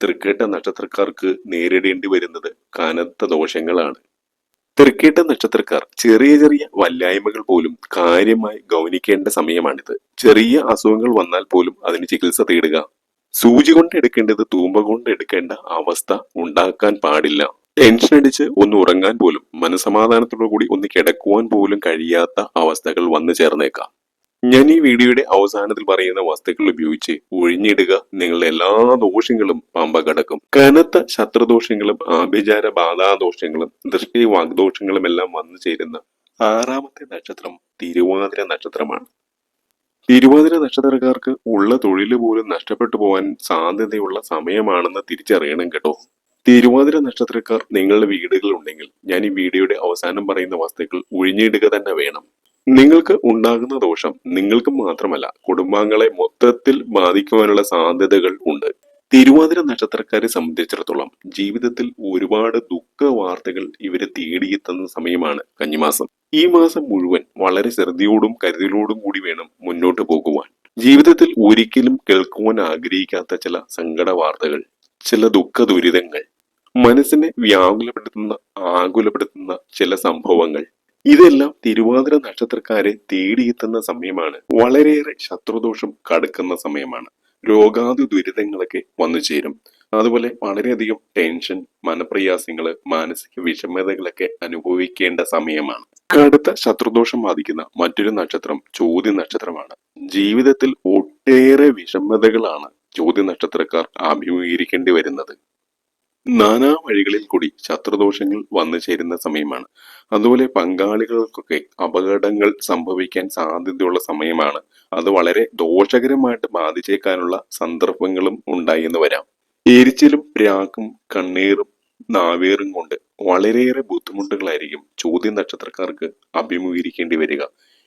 തൃക്കേട്ട നക്ഷത്രക്കാർക്ക് നേരിടേണ്ടി വരുന്നത് കനത്ത ദോഷങ്ങളാണ്. തൃക്കേട്ട നക്ഷത്രക്കാർ ചെറിയ ചെറിയ വല്ലായ്മകൾ പോലും കാര്യമായി ഗൗനിക്കേണ്ട സമയമാണിത്. ചെറിയ അസുഖങ്ങൾ വന്നാൽ പോലും അതിന് ചികിത്സ തേടുക. സൂചി കൊണ്ട് എടുക്കേണ്ടത് തൂമ്പ കൊണ്ട് എടുക്കേണ്ട അവസ്ഥ ഉണ്ടാക്കാൻ പാടില്ല. ടെൻഷൻ അടിച്ച് ഒന്ന് ഉറങ്ങാൻ പോലും മനസമാധാനത്തോടു കൂടി ഒന്ന് കിടക്കുവാൻ പോലും കഴിയാത്ത അവസ്ഥകൾ വന്നു ചേർന്നേക്കാം. ഞാൻ ഈ വീഡിയോയുടെ അവസാനത്തിൽ പറയുന്ന വസ്തുക്കൾ ഉപയോഗിച്ച് ഒഴിഞ്ഞിടുക. നിങ്ങളുടെ എല്ലാ ദോഷങ്ങളും പമ്പ കടക്കും കനത്ത ശത്രുദോഷങ്ങളും ആഭിചാര ബാധാദോഷങ്ങളും ദൃഷ്ടി വാഗ്ദോഷങ്ങളും എല്ലാം വന്നു ചേരുന്ന ആറാമത്തെ നക്ഷത്രം തിരുവാതിര നക്ഷത്രമാണ്. തിരുവാതിര നക്ഷത്രക്കാർക്ക് ഉള്ള തൊഴിൽ പോലും നഷ്ടപ്പെട്ടു പോകാൻ സാധ്യതയുള്ള സമയമാണെന്ന് തിരിച്ചറിയണം കേട്ടോ. തിരുവാതിര നക്ഷത്രക്കാർ നിങ്ങളുടെ വീടുകളുണ്ടെങ്കിൽ ഞാൻ ഈ വീഡിയോയുടെ അവസാനം പറയുന്ന വസ്തുക്കൾ ഒഴിഞ്ഞിടുക തന്നെ വേണം. നിങ്ങൾക്ക് ഉണ്ടാകുന്ന ദോഷം നിങ്ങൾക്ക് മാത്രമല്ല കുടുംബാംഗങ്ങളെ മൊത്തത്തിൽ ബാധിക്കുവാനുള്ള സാധ്യതകൾ ഉണ്ട്. തിരുവാതിര നക്ഷത്രക്കാരെ സംബന്ധിച്ചിടത്തോളം ജീവിതത്തിൽ ഒരുപാട് ദുഃഖ വാർത്തകൾ ഇവരെ തേടിയെത്തുന്ന സമയമാണ് കന്നിമാസം. ഈ മാസം മുഴുവൻ വളരെ ശ്രദ്ധയോടും കരുതലോടും കൂടി വേണം മുന്നോട്ട് പോകുവാൻ. ജീവിതത്തിൽ ഒരിക്കലും കേൾക്കുവാൻ ആഗ്രഹിക്കാത്ത ചില സങ്കട വാർത്തകൾ ചില ദുഃഖ ദുരിതങ്ങൾ മനസ്സിനെ വ്യാകുലപ്പെടുത്തുന്ന ആകുലപ്പെടുത്തുന്ന ചില സംഭവങ്ങൾ ഇതെല്ലാം തിരുവാതിര നക്ഷത്രക്കാരെ തേടിയെത്തുന്ന സമയമാണ്. വളരെയേറെ ശത്രുദോഷം കടക്കുന്ന സമയമാണ്. രോഗാതി ദുരിതങ്ങളൊക്കെ വന്നു ചേരും. അതുപോലെ വളരെയധികം ടെൻഷൻ മനപ്രയാസങ്ങൾ മാനസിക വിഷമതകളൊക്കെ അനുഭവിക്കേണ്ട സമയമാണ്. കടുത്ത ശത്രുദോഷം ബാധിക്കുന്ന മറ്റൊരു നക്ഷത്രം ചോദ്യ നക്ഷത്രമാണ്. ജീവിതത്തിൽ ഒട്ടേറെ വിഷമതകളാണ് ചോദ്യ നക്ഷത്രക്കാർ അഭിമുഖീകരിക്കേണ്ടി വരുന്നത്. നാനാ വഴികളിൽ കൂടി ശത്രുദോഷങ്ങൾ വന്നു ചേരുന്ന സമയമാണ്. അതുപോലെ പങ്കാളികൾക്കൊക്കെ അപകടങ്ങൾ സംഭവിക്കാൻ സാധ്യതയുള്ള സമയമാണ്. അത് വളരെ ദോഷകരമായിട്ട് ബാധിച്ചേക്കാനുള്ള സന്ദർഭങ്ങളും ഉണ്ടായി എന്ന് വരാം. എരിച്ചിലും പ്രാക്കും കണ്ണീറും നാവേറും കൊണ്ട് വളരെയേറെ ബുദ്ധിമുട്ടുകളായിരിക്കും ചോദ്യ നക്ഷത്രക്കാർക്ക് അഭിമുഖീകരിക്കേണ്ടി വരിക.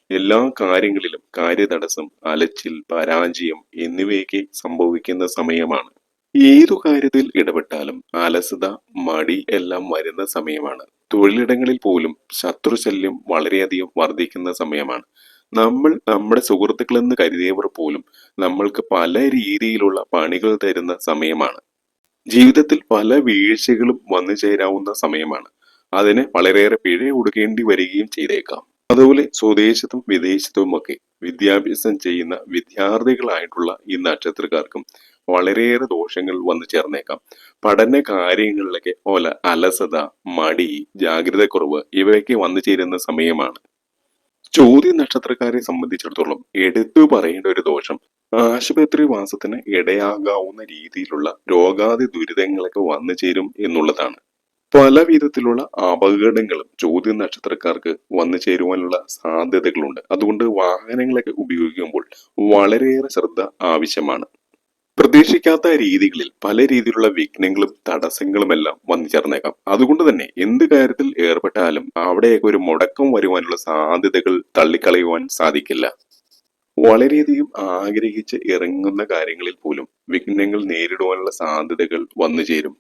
എല്ലാ കാര്യങ്ങളിലും കാര്യതടസ്സം അലച്ചിൽ പരാജയം എന്നിവയൊക്കെ സംഭവിക്കുന്ന സമയമാണ്. ഏതു കാര്യത്തിൽ ഇടപെട്ടാലും അലസത മടി എല്ലാം വരുന്ന സമയമാണ്. തൊഴിലിടങ്ങളിൽ പോലും ശത്രുശല്യം വളരെയധികം വർദ്ധിക്കുന്ന സമയമാണ്. നമ്മൾ നമ്മുടെ സുഹൃത്തുക്കളെന്ന് കരുതിയവർ പോലും നമ്മൾക്ക് പല രീതിയിലുള്ള പണികൾ തരുന്ന സമയമാണ്. ജീവിതത്തിൽ പല വീഴ്ചകളും വന്നു ചേരാവുന്ന സമയമാണ്. അതിന് വളരെയേറെ പിഴ കൊടുക്കേണ്ടി വരികയും ചെയ്തേക്കാം. അതുപോലെ സ്വദേശത്തും വിദേശത്തുമൊക്കെ വിദ്യാഭ്യാസം ചെയ്യുന്ന വിദ്യാർത്ഥികളായിട്ടുള്ള ഈ നക്ഷത്രക്കാർക്കും വളരെയേറെ ദോഷങ്ങൾ വന്നു ചേർന്നേക്കാം. പഠന കാര്യങ്ങളിലൊക്കെ ഓല അലസത മടി ജാഗ്രതക്കുറവ് ഇവയൊക്കെ വന്നു ചേരുന്ന സമയമാണ്. ചോദ്യ നക്ഷത്രക്കാരെ സംബന്ധിച്ചിടത്തോളം എടുത്തു പറയേണ്ട ഒരു ദോഷം ആശുപത്രി വാസത്തിന് ഇടയാകാവുന്ന രീതിയിലുള്ള രോഗാതി ദുരിതങ്ങളൊക്കെ വന്നു ചേരും എന്നുള്ളതാണ്. പല വിധത്തിലുള്ള അപകടങ്ങളും ചോദ്യ നക്ഷത്രക്കാർക്ക് വന്നു ചേരുവാനുള്ള സാധ്യതകളുണ്ട്. അതുകൊണ്ട് വാഹനങ്ങളൊക്കെ ഉപയോഗിക്കുമ്പോൾ വളരെയേറെ ശ്രദ്ധ ആവശ്യമാണ്. പ്രതീക്ഷിക്കാത്ത രീതികളിൽ പല രീതിയിലുള്ള വിഘ്നങ്ങളും തടസ്സങ്ങളുമെല്ലാം വന്നു ചേർന്നേക്കാം. അതുകൊണ്ട് തന്നെ എന്ത് കാര്യത്തിൽ ഏർപ്പെട്ടാലും അവിടെയൊക്കെ ഒരു മുടക്കം വരുവാനുള്ള സാധ്യതകൾ തള്ളിക്കളയുവാൻ സാധിക്കില്ല. വളരെയധികം ആഗ്രഹിച്ച് ഇറങ്ങുന്ന കാര്യങ്ങളിൽ പോലും വിഘ്നങ്ങൾ നേരിടുവാനുള്ള സാധ്യതകൾ വന്നു ചേരും.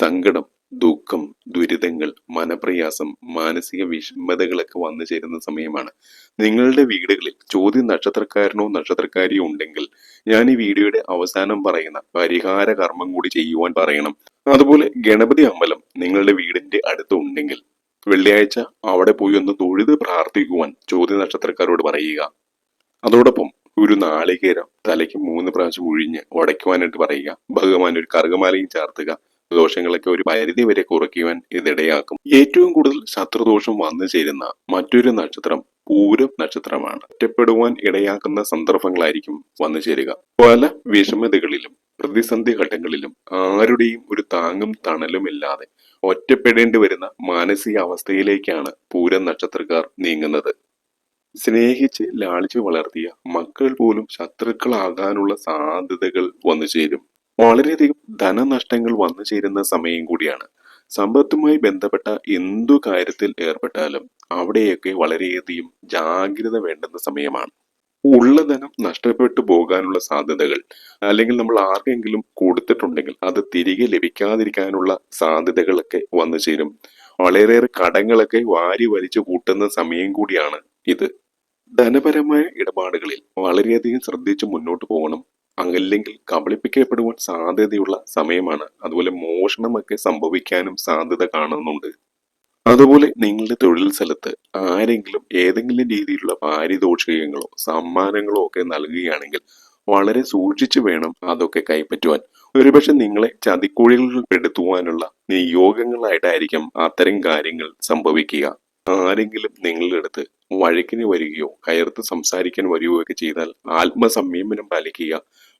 സങ്കടം ദുഃഖം ദുരിതങ്ങൾ മനപ്രയാസം മാനസിക വിഷമതകളൊക്കെ വന്നു ചേരുന്ന സമയമാണ്. നിങ്ങളുടെ വീടുകളിൽ ചോദ്യം നക്ഷത്രക്കാരനോ നക്ഷത്രക്കാരിയോ ഉണ്ടെങ്കിൽ ഞാൻ ഈ വീഡിയോയുടെ അവസാനം പറയുന്ന പരിഹാര കർമ്മം കൂടി ചെയ്യുവാൻ പറയണം. അതുപോലെ ഗണപതി അമ്പലം നിങ്ങളുടെ വീടിന്റെ അടുത്ത് ഉണ്ടെങ്കിൽ വെള്ളിയാഴ്ച അവിടെ പോയി ഒന്ന് തൊഴുത് പ്രാർത്ഥിക്കുവാൻ ചോദ്യ നക്ഷത്രക്കാരോട് പറയുക. അതോടൊപ്പം ഒരു നാളികേരം തലയ്ക്ക് മൂന്ന് പ്രാവശ്യം ഒഴിഞ്ഞ് ഉടയ്ക്കുവാനായിട്ട് പറയുക. ഭഗവാൻ ഒരു കറുകമാലയും ചാർത്തുക. ദോഷങ്ങളൊക്കെ ഒരു പരിധി വരെ കുറയ്ക്കുവാൻ ഇതിടയാക്കും. ഏറ്റവും കൂടുതൽ ശത്രുദോഷം വന്നു ചേരുന്ന മറ്റൊരു നക്ഷത്രം പൂരം നക്ഷത്രമാണ്. ഒറ്റപ്പെടുവാൻ ഇടയാക്കുന്ന സന്ദർഭങ്ങളായിരിക്കും വന്നു ചേരുക. പല വിഷമതകളിലും പ്രതിസന്ധി ഘട്ടങ്ങളിലും ആരുടെയും ഒരു താങ്ങും തണലും ഇല്ലാതെ ഒറ്റപ്പെടേണ്ടി വരുന്ന മാനസികാവസ്ഥയിലേക്കാണ് പൂരം നക്ഷത്രക്കാർ നീങ്ങുന്നത്. സ്നേഹിച്ച് ലാളിച്ചു വളർത്തിയ മക്കൾ പോലും ശത്രുക്കളാകാനുള്ള സാധ്യതകൾ വന്നു ചേരും. വളരെയധികം ധനനഷ്ടങ്ങൾ വന്നു ചേരുന്ന സമയം കൂടിയാണ്. സമ്പത്തുമായി ബന്ധപ്പെട്ട എന്തു കാര്യത്തിൽ ഏർപ്പെട്ടാലും അവിടെയൊക്കെ വളരെയധികം ജാഗ്രത വേണ്ടുന്ന സമയമാണ്. ഉള്ള ധനം നഷ്ടപ്പെട്ടു പോകാനുള്ള സാധ്യതകൾ അല്ലെങ്കിൽ നമ്മൾ ആർക്കെങ്കിലും കൊടുത്തിട്ടുണ്ടെങ്കിൽ അത് തിരികെ ലഭിക്കാതിരിക്കാനുള്ള സാധ്യതകളൊക്കെ വന്നു ചേരും. വളരെയേറെ കടങ്ങളൊക്കെ വാരി വലിച്ചു കൂട്ടുന്ന സമയം കൂടിയാണ് ഇത്. ധനപരമായ ഇടപാടുകളിൽ വളരെയധികം ശ്രദ്ധിച്ച് മുന്നോട്ട് പോകണം. അല്ലെങ്കിൽ കബളിപ്പിക്കപ്പെടുവാൻ സാധ്യതയുള്ള സമയമാണ്. അതുപോലെ മോഷണമൊക്കെ സംഭവിക്കാനും സാധ്യത കാണുന്നുണ്ട്. അതുപോലെ നിങ്ങളുടെ തൊഴിൽ സ്ഥലത്ത് ആരെങ്കിലും ഏതെങ്കിലും രീതിയിലുള്ള പാരിതോഷികങ്ങളോ സമ്മാനങ്ങളോ ഒക്കെ നൽകുകയാണെങ്കിൽ വളരെ സൂക്ഷിച്ചു വേണം അതൊക്കെ കൈപ്പറ്റുവാൻ. ഒരുപക്ഷെ നിങ്ങളെ ചതിക്കുഴികളിൽ പെടുത്തുവാനുള്ള നിയോഗങ്ങളായിട്ടായിരിക്കും അത്തരം കാര്യങ്ങൾ സംഭവിക്കുക. ആരെങ്കിലും നിങ്ങളുടെ അടുത്ത് വഴക്കിന് വരികയോ കയർത്ത് സംസാരിക്കാൻ വരികയോ ഒക്കെ ചെയ്താൽ ആത്മസംയമനം പാലിക്കുക.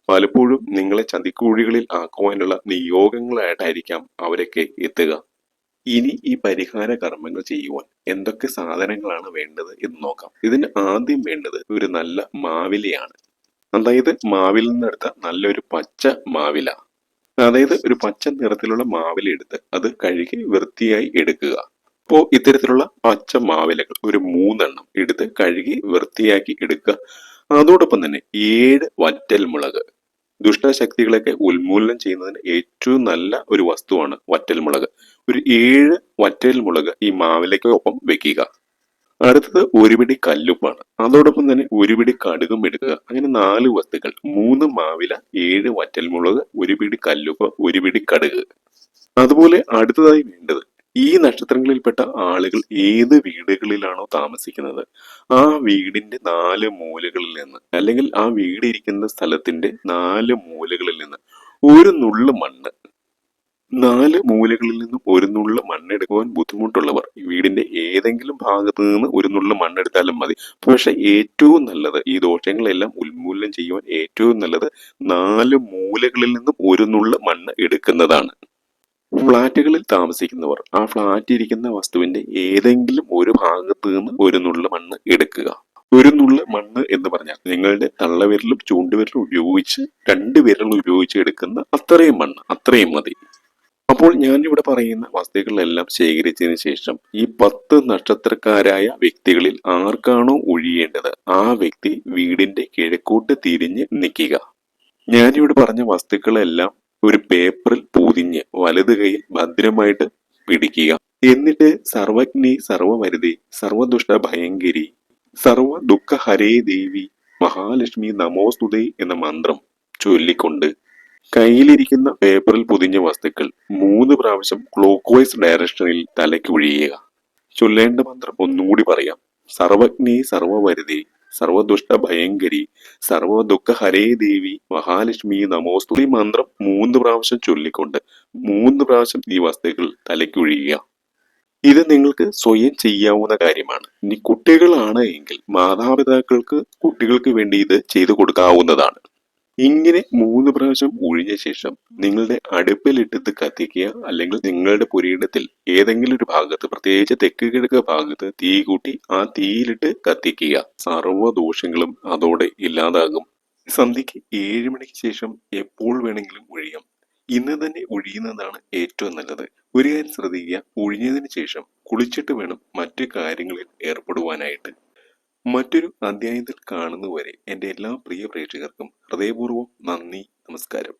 പലപ്പോഴും നിങ്ങളെ ചതിക്കുഴികളിൽ ആക്കുവാനുള്ള നിയോഗങ്ങളായിട്ടായിരിക്കാം അവരൊക്കെ എത്തുക. ഇനി ഈ പരിഹാര കർമ്മങ്ങൾ ചെയ്യുവാൻ എന്തൊക്കെ സാധനങ്ങളാണ് വേണ്ടത് എന്ന് നോക്കാം. ഇതിന് ആദ്യം വേണ്ടത് ഒരു നല്ല മാവിലയാണ്. അതായത് മാവിൽ നിന്നെടുത്ത നല്ലൊരു പച്ച മാവില. അതായത് ഒരു പച്ച നിറത്തിലുള്ള മാവില എടുത്ത് അത് കഴുകി വൃത്തിയായി എടുക്കുക. അപ്പോൾ ഇത്തരത്തിലുള്ള പച്ച മാവിലകൾ ഒരു മൂന്നെണ്ണം എടുത്ത് കഴുകി വൃത്തിയാക്കി എടുക്കുക. അതോടൊപ്പം തന്നെ ഏഴ് വറ്റൽ മുളക് ദുഷ്ടശക്തികളൊക്കെ ഉന്മൂലനം ചെയ്യുന്നതിന് ഏറ്റവും നല്ല ഒരു വസ്തുവാണ് വറ്റൽ മുളക് ഒരു ഏഴ് വറ്റൽ മുളക് ഈ മാവിലയ്ക്കൊപ്പം വെക്കുക. അടുത്തത് ഒരു പിടി കല്ലുപ്പാണ്. അതോടൊപ്പം തന്നെ ഒരു പിടി കടുകും എടുക്കുക. അങ്ങനെ നാല് വസ്തുക്കൾ. മൂന്ന് മാവില ഏഴ് വറ്റൽമുളക് ഒരു പിടി കല്ലുപ്പ് ഒരു പിടി കടുക്. അതുപോലെ അടുത്തതായി വേണ്ടത് ഈ നക്ഷത്രങ്ങളിൽപ്പെട്ട ആളുകൾ ഏത് വീടുകളിലാണോ താമസിക്കുന്നത്? ആ വീടിന്റെ നാല് മൂലകളിൽ നിന്ന് അല്ലെങ്കിൽ ആ വീട് ഇരിക്കുന്ന സ്ഥലത്തിന്റെ നാല് മൂലകളിൽ നിന്ന് ഒരു നുള്ളു മണ്ണ് നാല് മൂലകളിൽ നിന്നും ഒരു നുള്ളു മണ്ണെടുക്കുവാൻ ബുദ്ധിമുട്ടുള്ളവർ വീടിന്റെ ഏതെങ്കിലും ഭാഗത്ത് നിന്ന് ഒരു നുള്ളു മണ്ണെടുത്താലും മതി. പക്ഷെ ഏറ്റവും നല്ലത് ഈ ദോഷങ്ങളെല്ലാം ഉന്മൂലനം ചെയ്യുവാൻ ഏറ്റവും നല്ലത് നാല് മൂലകളിൽ നിന്നും ഒരു നുള്ളു മണ്ണ് എടുക്കുന്നതാണ്. ഫ്ളാറ്റുകളിൽ താമസിക്കുന്നവർ ആ ഫ്ളാറ്റ് ഇരിക്കുന്ന വസ്തുവിന്റെ ഏതെങ്കിലും ഒരു ഭാഗത്ത് നിന്ന് ഒരു നുള്ള മണ്ണ് എടുക്കുക. ഒരു നുള്ള മണ്ണ് എന്ന് പറഞ്ഞാൽ നിങ്ങളുടെ തള്ളവിരലും ചൂണ്ടുവിരലും ഉപയോഗിച്ച് രണ്ട് വിരൽ ഉപയോഗിച്ച് എടുക്കുന്ന അത്രയും മണ്ണ് അത്രയും മതി. അപ്പോൾ ഞാനിവിടെ പറയുന്ന വസ്തുക്കളെല്ലാം ശേഖരിച്ചതിന് ശേഷം ഈ പത്ത് നക്ഷത്രക്കാരായ വ്യക്തികളിൽ ആർക്കാണോ ഒഴിയേണ്ടത്? ആ വ്യക്തി വീടിന്റെ കിഴക്കോട്ട് തിരിഞ്ഞ് നിൽക്കുക. ഞാനിവിടെ പറഞ്ഞ വസ്തുക്കളെല്ലാം ഒരു പേപ്പറിൽ പൊതിഞ്ഞ് വലത് കൈയിൽ ഭദ്രമായിട്ട് പിടിക്കുക. എന്നിട്ട് സർവജ്ഞി സർവമരുതി സർവദുഷ്ട ഭയങ്കരി സർവ ദുഃഖ ഹരേ ദേവി മഹാലക്ഷ്മി നമോസ്തുതേ എന്ന മന്ത്രം ചൊല്ലിക്കൊണ്ട് കയ്യിലിരിക്കുന്ന പേപ്പറിൽ പൊതിഞ്ഞ വസ്തുക്കൾ മൂന്ന് പ്രാവശ്യം ക്ലോക്ക് വൈസ് ഡയറക്ഷനിൽ തലയ്ക്ക് ഒഴിയുക. ചൊല്ലേണ്ട മന്ത്രം ഒന്നുകൂടി പറയാം. സർവജ്ഞി സർവമരുതി സർവദുഷ്ട ഭയങ്കരി സർവ ദുഃഖ ഹരേ ദേവി മഹാലക്ഷ്മി നമോസ്തു. ഈ മന്ത്രം മൂന്ന് പ്രാവശ്യം ചൊല്ലിക്കൊണ്ട് മൂന്ന് പ്രാവശ്യം ഈ വസ്തുക്കൾ തലയ്ക്കൊഴിയുക. ഇത് നിങ്ങൾക്ക് സ്വയം ചെയ്യാവുന്ന കാര്യമാണ്. ഇനി കുട്ടികളാണ് എങ്കിൽ മാതാപിതാക്കൾക്ക് കുട്ടികൾക്ക് വേണ്ടി ഇത് ചെയ്തു കൊടുക്കാവുന്നതാണ്. ഇങ്ങനെ മൂന്ന് പ്രാവശ്യം ഒഴിഞ്ഞ ശേഷം നിങ്ങളുടെ അടുപ്പിലിട്ടത് കത്തിക്കുക അല്ലെങ്കിൽ നിങ്ങളുടെ പുരയിടത്തിൽ ഏതെങ്കിലും ഒരു ഭാഗത്ത് പ്രത്യേകിച്ച് തെക്ക് കിഴക്ക് ഭാഗത്ത് തീ കൂട്ടി ആ തീയിലിട്ട് കത്തിക്കുക. സർവ ദോഷങ്ങളും അതോടെ ഇല്ലാതാകും. സന്ധ്യയ്ക്ക് ഏഴ് മണിക്ക് ശേഷം എപ്പോൾ വേണമെങ്കിലും ഒഴിയാം. ഇന്ന് തന്നെ ഒഴിയുന്നതാണ് ഏറ്റവും നല്ലത്. ഒരു കാര്യം ശ്രദ്ധിക്കുക ഒഴിഞ്ഞതിന് ശേഷം കുളിച്ചിട്ട് വേണം മറ്റു കാര്യങ്ങളിൽ ഏർപ്പെടുവാനായിട്ട്. മറ്റൊരു അധ്യായത്തിൽ കാണുന്നതുവരെ എന്റെ എല്ലാ പ്രിയ പ്രേക്ഷകർക്കും ഹൃദയപൂർവം നന്ദി നമസ്കാരം.